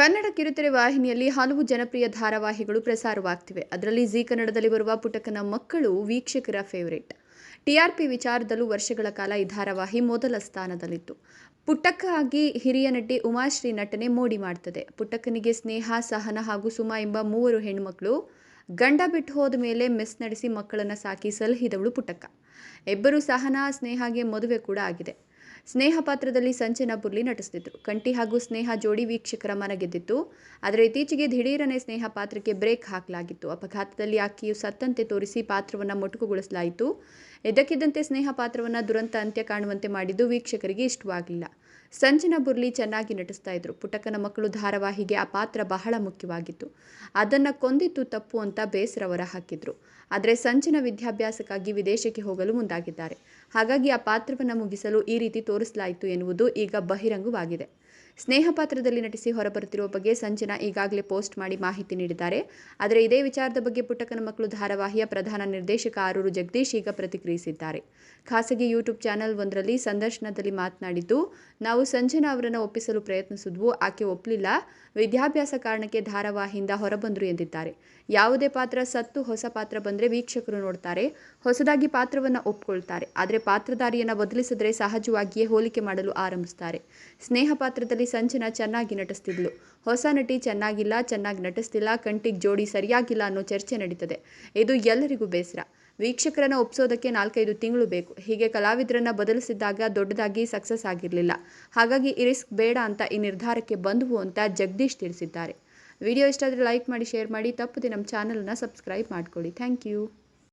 ಕನ್ನಡ ಕಿರುತೆರೆ ವಾಹಿನಿಯಲ್ಲಿ ಹಲವು ಜನಪ್ರಿಯ ಧಾರಾವಾಹಿಗಳು ಪ್ರಸಾರವಾಗ್ತಿವೆ. ಅದರಲ್ಲಿ ಜಿ ಕನ್ನಡದಲ್ಲಿ ಬರುವ ಪುಟಕನ ಮಕ್ಕಳು ವೀಕ್ಷಕರ ಫೇವರೇಟ್. ಟಿಆರ್ಪಿ ವಿಚಾರದಲ್ಲೂ ವರ್ಷಗಳ ಕಾಲ ಈ ಧಾರಾವಾಹಿ ಮೊದಲ ಸ್ಥಾನದಲ್ಲಿತ್ತು. ಪುಟ್ಟಕ್ಕಾಗಿ ಹಿರಿಯ ನಟಿ ಉಮಾಶ್ರೀ ನಟನೆ ಮೋಡಿ ಮಾಡ್ತದೆ. ಪುಟ್ಟಕ್ಕನಿಗೆ ಸ್ನೇಹ, ಸಹನ ಹಾಗೂ ಸುಮಾ ಎಂಬ ಮೂವರು ಹೆಣ್ಮಕ್ಳು ಗಂಡ ಬಿಟ್ಟು ಹೋದ ಮೇಲೆ ಮೆಸ್ ನಡೆಸಿ ಮಕ್ಕಳನ್ನು ಸಾಕಿ ಸಲಹಿದವಳು ಪುಟ್ಟಕ್ಕ ಇಬ್ಬರು ಸಹನ, ಸ್ನೇಹಗೆ ಮದುವೆ ಕೂಡ ಆಗಿದೆ. ಸ್ನೇಹ ಪಾತ್ರದಲ್ಲಿ ಸಂಚನ ಬುರ್ಲಿ ನಟಿಸ್ತಿದ್ರು. ಕಂಠಿ ಹಾಗೂ ಸ್ನೇಹ ಜೋಡಿ ವೀಕ್ಷಕರ ಮನ ಗೆದ್ದಿತ್ತು. ಆದರೆ ಇತ್ತೀಚೆಗೆ ದಿಢೀರನೆ ಸ್ನೇಹ ಪಾತ್ರಕ್ಕೆ ಬ್ರೇಕ್ ಹಾಕಲಾಗಿತ್ತು. ಅಪಘಾತದಲ್ಲಿ ಆಕೆಯು ಸತ್ತಂತೆ ತೋರಿಸಿ ಪಾತ್ರವನ್ನು ಮೊಟಕುಗೊಳಿಸಲಾಯಿತು. ಇದ್ದಕ್ಕಿದ್ದಂತೆ ಸ್ನೇಹ ಪಾತ್ರವನ್ನು ದುರಂತ ಅಂತ್ಯ ಕಾಣುವಂತೆ ಮಾಡಿದ್ದು ವೀಕ್ಷಕರಿಗೆ ಇಷ್ಟವಾಗಲಿಲ್ಲ. ಸಂಜನಾ ಬುರ್ಲಿ ಚೆನ್ನಾಗಿ ನಟಿಸ್ತಾ ಇದ್ರು. ಪುಟಕನ ಮಕ್ಕಳು ಧಾರಾವಾಹಿಗೆ ಆ ಪಾತ್ರ ಬಹಳ ಮುಖ್ಯವಾಗಿತ್ತು. ಅದನ್ನು ಕೊಂದಿತ್ತು ತಪ್ಪು ಅಂತ ಬೇಸರ ಹೊರ ಹಾಕಿದ್ರು. ಆದರೆ ಸಂಜನ ವಿದ್ಯಾಭ್ಯಾಸಕ್ಕಾಗಿ ವಿದೇಶಕ್ಕೆ ಹೋಗಲು ಮುಂದಾಗಿದ್ದಾರೆ. ಹಾಗಾಗಿ ಆ ಪಾತ್ರವನ್ನು ಮುಗಿಸಲು ಈ ರೀತಿ ತೋರಿಸಲಾಯಿತು ಎನ್ನುವುದು ಈಗ ಬಹಿರಂಗವಾಗಿದೆ. ಸ್ನೇಹ ಪಾತ್ರದಲ್ಲಿ ನಟಿಸಿ ಹೊರಬರುತ್ತಿರುವ ಬಗ್ಗೆ ಸಂಜನಾ ಈಗಾಗಲೇ ಪೋಸ್ಟ್ ಮಾಡಿ ಮಾಹಿತಿ ನೀಡಿದ್ದಾರೆ. ಆದರೆ ಇದೇ ವಿಚಾರದ ಬಗ್ಗೆ ಪುಟ್ಟಕನ ಮಕ್ಕಳು ಧಾರಾವಾಹಿಯ ಪ್ರಧಾನ ನಿರ್ದೇಶಕ ಆರೂರು ಜಗದೀಶ್ ಈಗ ಪ್ರತಿಕ್ರಿಯಿಸಿದ್ದಾರೆ. ಖಾಸಗಿ ಯೂಟ್ಯೂಬ್ ಚಾನೆಲ್ ಒಂದರಲ್ಲಿ ಸಂದರ್ಶನದಲ್ಲಿ ಮಾತನಾಡಿದ್ದು, ನಾವು ಸಂಜನಾ ಅವರನ್ನು ಒಪ್ಪಿಸಲು ಪ್ರಯತ್ನಿಸಿದ್ವು, ಆಕೆ ಒಪ್ಪಲಿಲ್ಲ ವಿದ್ಯಾಭ್ಯಾಸ ಕಾರಣಕ್ಕೆ ಧಾರಾವಾಹಿಯಿಂದ ಹೊರಬಂದರು ಎಂದಿದ್ದಾರೆ. ಯಾವುದೇ ಪಾತ್ರ ಸತ್ತು ಹೊಸ ಪಾತ್ರ ಬಂದರೆ ವೀಕ್ಷಕರು ನೋಡ್ತಾರೆ. ಹೊಸದಾಗಿ ಪಾತ್ರವನ್ನು ಒಪ್ಕೊಳ್ತಾರೆ. ಆದರೆ ಪಾತ್ರಧಾರಿಯನ್ನು ಬದಲಿಸಿದ್ರೆ ಸಹಜವಾಗಿಯೇ ಹೋಲಿಕೆ ಮಾಡಲು ಆರಂಭಿಸ್ತಾರೆ. ಸ್ನೇಹ ಪಾತ್ರದಲ್ಲಿ ಸಂಜನಾ ಚೆನ್ನಾಗಿ ನಟಿಸ್ತಿದ್ಲು. ಹೊಸ ನಟಿ ಚೆನ್ನಾಗಿಲ್ಲ, ಚೆನ್ನಾಗಿ ನಟಿಸ್ತಿಲ್ಲ, ಕಂಟಿಗೆ ಜೋಡಿ ಸರಿಯಾಗಿಲ್ಲ ಅನ್ನೋ ಚರ್ಚೆ ನಡೀತದೆ. ಇದು ಎಲ್ಲರಿಗೂ ಬೇಸರ. ವೀಕ್ಷಕರನ್ನು ಒಪ್ಸೋದಕ್ಕೆ ನಾಲ್ಕೈದು ತಿಂಗಳು ಬೇಕು. ಹೀಗೆ ಕಲಾವಿದರನ್ನು ಬದಲಿಸಿದ್ದಾಗ ದೊಡ್ಡದಾಗಿ ಸಕ್ಸಸ್ ಆಗಿರಲಿಲ್ಲ. ಹಾಗಾಗಿ ಈ ರಿಸ್ಕ್ ಬೇಡ ಅಂತ ಈ ನಿರ್ಧಾರಕ್ಕೆ ಬಂದವು ಅಂತ ಜಗದೀಶ್ ತಿಳಿಸಿದ್ದಾರೆ. ವಿಡಿಯೋ ಇಷ್ಟ ಲೈಕ್ ಮಾಡಿ, ಶೇರ್ ಮಾಡಿ. ತಪ್ಪದೆ ನಮ್ಮ ಚಾನಲನ್ನು ಸಬ್ಸ್ಕ್ರೈಬ್ ಮಾಡ್ಕೊಳ್ಳಿ. Thank you.